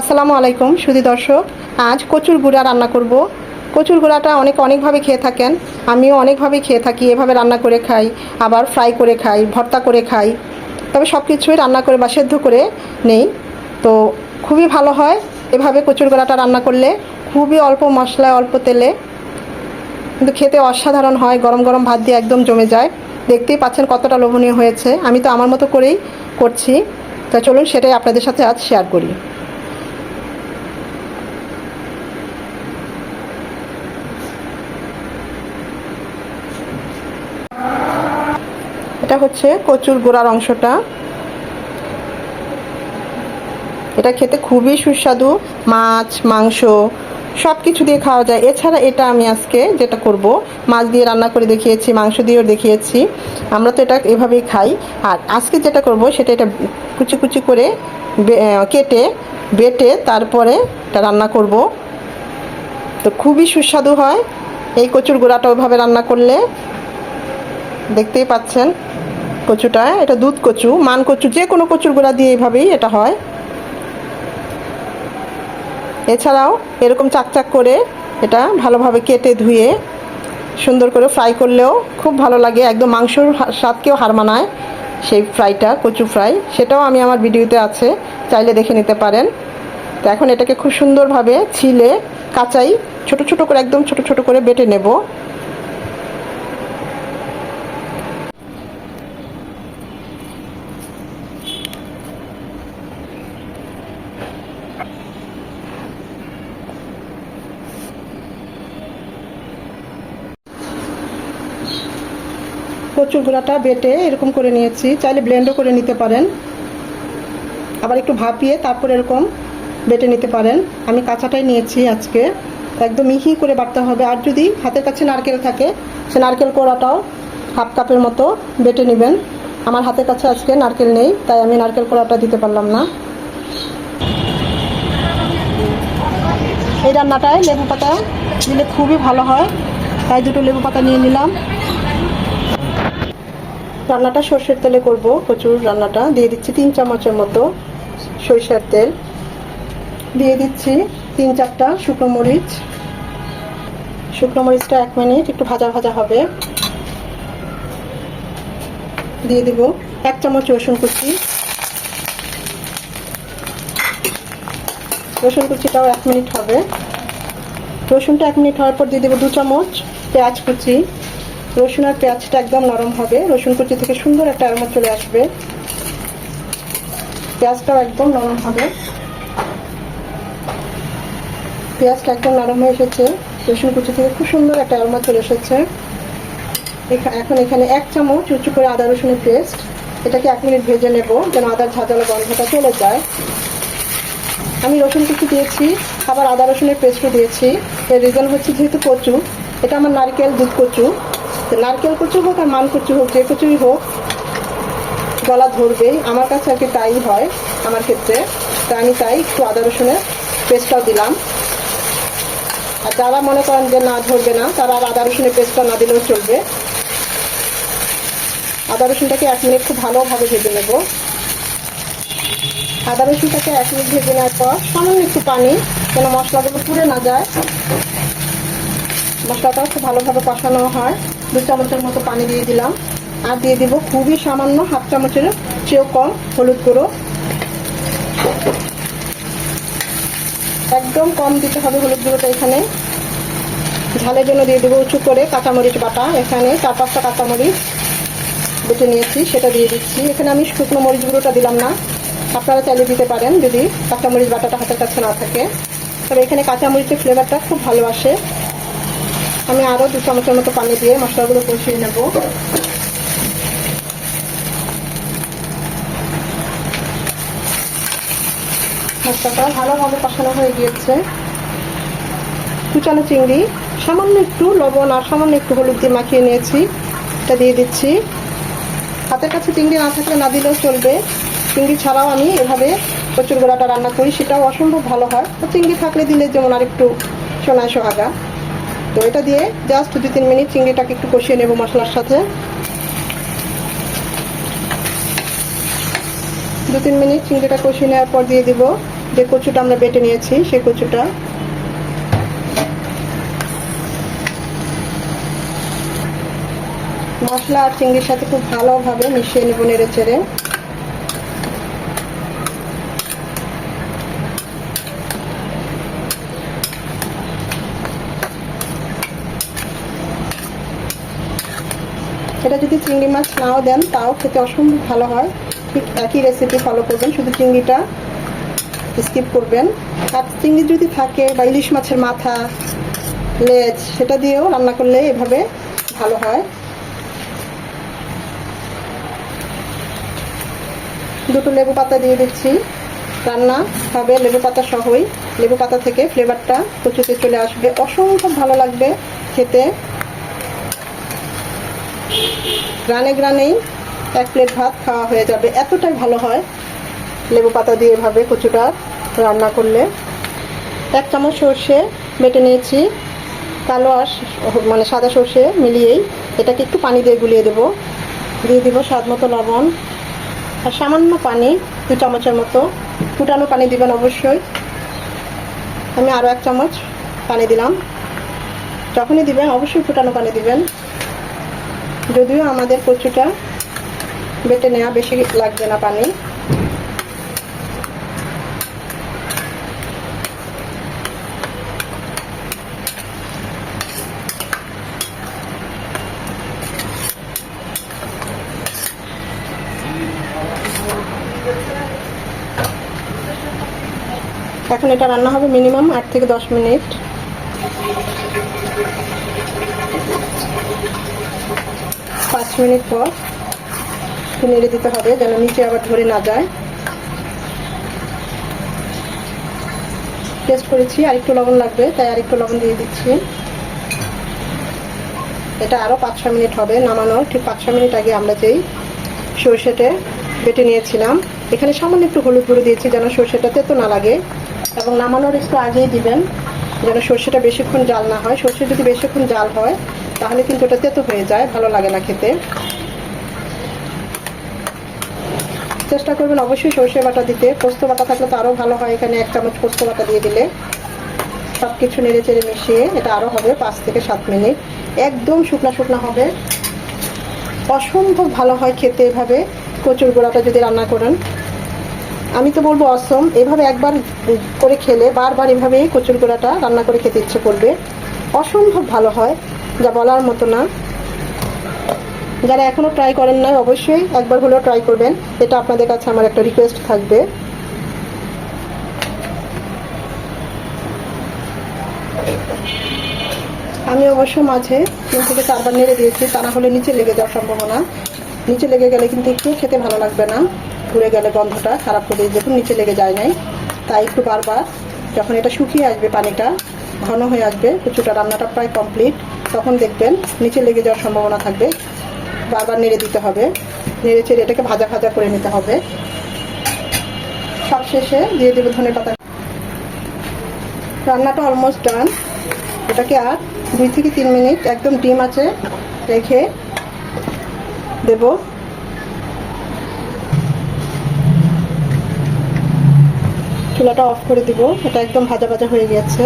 আসসালামু আলাইকুম, সুধি দর্শক। আজ কচুর গুঁড়া রান্না করব। কচুর গুঁড়াটা অনেক অনেকভাবে খেয়ে থাকেন। আমিও অনেকভাবে খেয়ে থাকি, এভাবে রান্না করে খাই, আবার ফ্রাই করে খাই, ভর্তা করে খাই। তবে সব কিছুই রান্না করে বা সেদ্ধ করে নেই। তো খুবই ভালো হয় এভাবে কচুর গুঁড়াটা রান্না করলে। খুবই অল্প মশলায়, অল্প তেলে। কিন্তু খেতে অসাধারণ হয়, গরম গরম ভাত দিয়ে একদম জমে যায়। দেখতেই পাচ্ছেন কতটা লোভনীয় হয়েছে। আমি তো আমার মতো করেই করছি। তা চলুন সেটাই আপনাদের সাথে আজ শেয়ার করি। এটা হচ্ছে কচুর গোড়ার অংশটা। এটা খেতে খুবই সুস্বাদু, মাছ, মাংস সব কিছু দিয়ে খাওয়া যায়। এছাড়া এটা আমি আজকে যেটা করব, মাছ দিয়ে রান্না করে দেখিয়েছি, মাংস দিয়েও দেখিয়েছি। আমরা তো এটা এভাবেই খাই। আর আজকে যেটা করব, সেটা এটা কুচি কুচি করে কেটে, বেটে তারপরে এটা রান্না করব। তো খুবই সুস্বাদু হয়। এই কচুর গোড়াটা ওইভাবে রান্না করলে দেখতেই পাচ্ছেন কচুটা, এটা দুধ কচু, মান কচু, যে কোনো কচুর গোড়া দিয়ে এইভাবেই এটা হয়। এছাড়াও এরকম চাকচাক করে এটা ভালোভাবে কেটে ধুয়ে সুন্দর করে ফ্রাই করলেও খুব ভালো লাগে। একদম মাংসর স্বাদকেও হার মানায় সেই ফ্রাইটা, কচু ফ্রাই। সেটাও আমি আমার ভিডিওতে আছে, চাইলে দেখে নিতে পারেন। তো এখন এটাকে খুব সুন্দরভাবে ছিলে, কাঁচাই, ছোট ছোট করে, একদম ছোট ছোট করে বেটে নেব। কচুর গুঁড়াটা বেটে এরকম করে নিয়েছি। চাইলে ব্লেন্ডও করে নিতে পারেন। আবার একটু ভাপিয়ে তারপর এরকম বেটে নিতে পারেন। আমি কাঁচাটাই নিয়েছি আজকে। একদম মিহি করে বাটতে হবে। আর যদি হাতের কাছে নারকেল থাকে, সে নারকেল কোড়াটাও হাফ কাপের মতো বেটে নেবেন। আমার হাতের কাছে আজকে নারকেল নেই, তাই আমি নারকেল কোড়াটা দিতে পারলাম না। এই রান্নাটায় লেবু পাতা দিলে খুবই ভালো হয়। তাই দুটো লেবু পাতা নিয়ে নিলাম। রান্নাটা সর্ষের তেলে করব প্রচুর রান্নাটা। দিয়ে দিচ্ছি তিন চামচের মতো সরিষার তেল। দিয়ে দিচ্ছি তিন চারটা শুকনো মরিচ। শুকনো মরিচটা এক মিনিট একটু ভাজা ভাজা হবে। দিয়ে দিব এক চামচ রসুন কুচি। রসুন কুচিটাও এক মিনিট হবে। রসুনটা এক মিনিট হওয়ার পর দিয়ে দেবো দু চামচ পেঁয়াজ কুচি। রসুন আর পেঁয়াজটা একদম নরম হবে। রসুন কুচি থেকে সুন্দর একটা অ্যারোমা চলে আসবে। পেঁয়াজটাও একদম নরম হবে। পেঁয়াজটা একদম নরম হয়ে এসেছে। রসুন কুচি থেকে খুব সুন্দর একটা অ্যারোমা চলে এসেছে। এখা- এখন এখানে এক চামচ উঁচু করে আদা রসুনের পেস্ট। এটাকে এক মিনিট ভেজে নেব যেন আদার ঝাঁঝালো গন্ধটা চলে যায়। আমি রসুন কুচি দিয়েছি, আবার আদা রসুনের পেস্টও দিয়েছি। এর রিজন হচ্ছে যেহেতু কচু, এটা আমার নারকেল দুধ কচু। নারকেল কচু হোক আর মান কচু হোক, যে কচুই হোক, গলা ধরবেই আমার কাছে আর কি তাই হয়, আমার ক্ষেত্রে। তা আমি তাই একটু আদা রসুনের পেস্টটাও দিলাম। আর যারা মনে করেন যে না ধরবে না, তারা আর আদা রসুনের পেস্টটা না দিলেও চলবে। আদা রসুনটাকে এক মিনিট খুব ভালোভাবে ভেজে নেব। আদা রসুনটাকে এক মিনিট ভেজে নেওয়ার পর সামান্য একটু পানি, যেন মশলাগুলো পুড়ে না যায়। মশলাটা খুব ভালোভাবে কষানো হয়। দু চামচের মতো পানি দিয়ে দিলাম। আর দিয়ে দিব খুবই সামান্য হাফ চামচের চেয়েও কম হলুদ গুঁড়ো। একদম কম দিতে হবে হলুদ গুঁড়োটা এখানে। ঝালের জন্য দিয়ে দেবো উঁচু করে কাঁচামরিচ বাটা। এখানে চার পাঁচটা কাঁচামরিচ বেটে নিয়েছি, সেটা দিয়ে দিচ্ছি। এখানে আমি শুকনো মরিচ গুঁড়োটা দিলাম না। আপনারা চাইলে দিতে পারেন যদি কাঁচামরিচ বাটাটা হাতের কাছে না থাকে। তবে এখানে কাঁচামরিচের ফ্লেভারটা খুব ভালো আসে। আমি আরও দু চামচের মতো পানি দিয়ে মশলাগুলো কষিয়ে নেব। মশলাটা ভালোভাবে কষানো হয়ে গিয়েছে। কুচানো চিংড়ি, সামান্য একটু লবণ আর সামান্য একটু হলুদ দিয়ে মাখিয়ে নিয়েছি। এটা দিয়ে দিচ্ছি। হাতের কাছে চিংড়ি না থাকলে না দিলেও চলবে। চিংড়ি ছাড়াও আমি এভাবে কচুর গোড়াটা রান্না করি, সেটাও অসম্ভব ভালো হয়। চিংড়ি থাকলে দিলে যেমন আর একটু সোনায় সোহাগা। তো এটা দিয়ে জাস্ট দু তিন মিনিট চিংড়িটাকে একটু কষিয়ে নেব মশলার সাথে। দু তিন মিনিট চিংড়িটা কষিয়ে নেওয়ার পর দিয়ে দিব যে কচুটা আমরা বেটে নিয়েছি, সেই কচুটা। মশলা আর চিংড়ির সাথে খুব ভালোভাবে মিশিয়ে নেব নেড়ে চেড়ে এটা যদি চিংড়ি মাছ নাও দেন, তাও খেতে অসম্ভব ভালো হয়। ঠিক একই রেসিপি ফলো করবেন, শুধু চিংড়িটা স্কিপ করবেন। আর চিংড়ি যদি থাকে বা ইলিশ মাছের মাথা, লেজ, সেটা দিয়েও রান্না করলে এভাবে ভালো হয়। দুটো লেবু পাতা দিয়ে দিচ্ছি। রান্না হবে লেবু পাতা সহই। লেবু পাতা থেকে ফ্লেভারটা কচুতে চলে আসবে। অসম্ভব ভালো লাগবে খেতে। গ্রানে গ্রানেই এক প্লেট ভাত খাওয়া হয়ে যাবে। এতটাই ভালো হয় লেবু পাতা দিয়ে এভাবে কচুটা রান্না করলে। এক চামচ সর্ষে বেটে নিয়েছি। কালো আর মানে সাদা সর্ষে মিলিয়েই এটাকে একটু পানি দিয়ে গুলিয়ে দেবো। দিয়ে দিব স্বাদ মতো লবণ আর সামান্য পানি, দু চামচের মতো। ফুটানো পানি দিবেন অবশ্যই। আমি আরও এক চামচ পানি দিলাম। যখনই দিবেন অবশ্যই ফুটানো পানি দিবেন। যদিও আমাদের কচুটা বেটে নেওয়া বেশি লাগবে না পানি। এখন এটা রান্না হবে মিনিমাম আট থেকে দশ মিনিট। পাঁচ মিনিট পর নেড়ে দিতে হবে, যেন নিচে আবার ধরে না যায়। টেস্ট করেছি আর একটু লবণ লাগবে, তাই আর একটু লবণ দিয়ে দিচ্ছি। এটা আরও পাঁচ ছ মিনিট হবে নামানোর। ঠিক পাঁচ ছ মিনিট আগে আমরা যেই সর্ষেটে বেটে নিয়েছিলাম, এখানে সামান্য একটু হলুদ গুঁড়ো দিয়েছি যেন সর্ষেটা তো না লাগে। এবং নামানোর একটু আগেই দিবেন, যেন সর্ষেটা বেশিক্ষণ জাল না হয়। সর্ষে যদি বেশিক্ষণ জাল হয় তাহলে কিন্তু ওটা তেতো হয়ে যায়, ভালো লাগে না খেতে। চেষ্টা করবেন অবশ্যই সর্ষে বাটা দিতে। পোস্ত বাটা থাকলে তো আরও ভালো হয়, এখানে এক চামচ পোস্ত বাটা দিয়ে দিলে। সব কিছু নেড়ে চেড়ে মিশিয়ে এটা আরও হবে পাঁচ থেকে সাত মিনিট। একদম শুকনো শুকনো হবে। অসম্ভব ভালো হয় খেতে এভাবে। কচুর গোড়াটা যদি রান্না করেন। আমি তো বলব অসম এভাবে একবার করে খেলে বারবার এভাবেই কচুর গোড়াটা রান্না করে খেতে ইচ্ছে করবে। অসম্ভব ভালো হয়। যা বলার মতো না। যারা এখনও ট্রাই করেন নাই, অবশ্যই একবার হলেও ট্রাই করবেন। এটা আপনাদের কাছে আমার একটা রিকোয়েস্ট থাকবে। আমি অবশ্য মাঝে তিন থেকে চারবার নেড়ে দিয়েছি, তা না হলে নিচে লেগে যাওয়ার সম্ভাবনা। নিচে লেগে গেলে কিন্তু একটু খেতে ভালো লাগবে না। ঘুরে গেলে গন্ধটা খারাপ করে দেখুন নিচে লেগে যায় নাই। তাই একটু বারবার যখন এটা শুকিয়ে আসবে পানিটা, ঘন হয়ে আসবে, কচুটা রান্নাটা প্রায় কমপ্লিট তখন দেখবেন নিচে লেগে যাওয়ার সম্ভাবনা থাকবে। বারবার নেড়ে দিতে হবে। নেড়ে চেড়ে এটাকে ভাজা ভাজা করে নিতে হবে। সব শেষে দিয়ে দেবো ধনে পাতা। রান্নাটা অলমোস্ট ডান এটাকে আর দুই থেকে তিন মিনিট একদম ডিম আছে রেখে দেব। চুলাটা অফ করে দিব। এটা একদম ভাজা ভাজা হয়ে গেছে।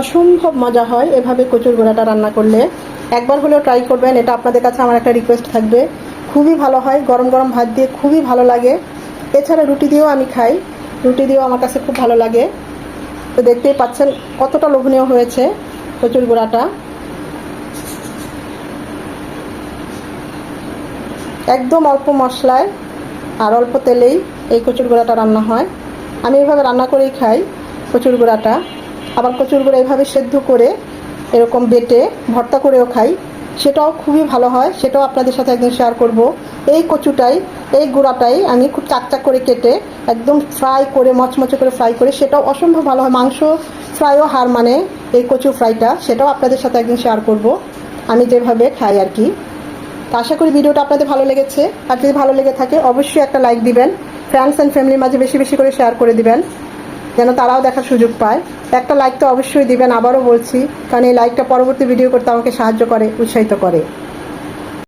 অসম্ভব মজা হয় এভাবে কচুর গোড়াটা রান্না করলে। একবার হলেও ট্রাই করবেন, এটা আপনাদের কাছে আমার একটা রিকোয়েস্ট থাকবে। খুবই ভালো হয়, গরম গরম ভাত দিয়ে খুবই ভালো লাগে। এছাড়া রুটি দিয়েও আমি খাই, রুটি দিয়েও আমার কাছে খুব ভালো লাগে। তো দেখতেই পাচ্ছেন কতটা লোভনীয় হয়েছে কচুর গোড়াটা। একদম অল্প মশলায় আর অল্প তেলেই এই কচুর গোড়াটা রান্না হয়। আমি এভাবে রান্না করেই খাই কচুর গোড়াটা। আবার কচুর গুঁড়ো এভাবে সেদ্ধ করে এরকম বেটে ভর্তা করেও খাই। সেটাও খুবই ভালো হয়। সেটাও আপনাদের সাথে একদিন শেয়ার করব। এই কচুটাই, এই গুঁড়াটাই আমি খুব চাকচাক করে কেটে একদম ফ্রাই করে, মচমচে করে ফ্রাই করে, সেটাও অসম্ভব ভালো হয়। মাংস ফ্রাইও হার মানে এই কচু ফ্রাইটা সেটাও আপনাদের সাথে একদিন শেয়ার করব। আমি যেভাবে খাই আর কি। তো আশা করি ভিডিওটা আপনাদের ভালো লেগেছে। আর যদি ভালো লেগে থাকে, অবশ্যই একটা লাইক দিবেন। ফ্রেন্ডস অ্যান্ড ফ্যামিলির মাঝে বেশি বেশি করে শেয়ার করে দিবেন। যেন তারাও দেখার সুযোগ পায়। একটা লাইক তো অবশ্যই দিবেন, আবারও বলছি, কারণ এই লাইকটা পরবর্তী ভিডিও করতে আমাকে সাহায্য করে, উৎসাহিত করে।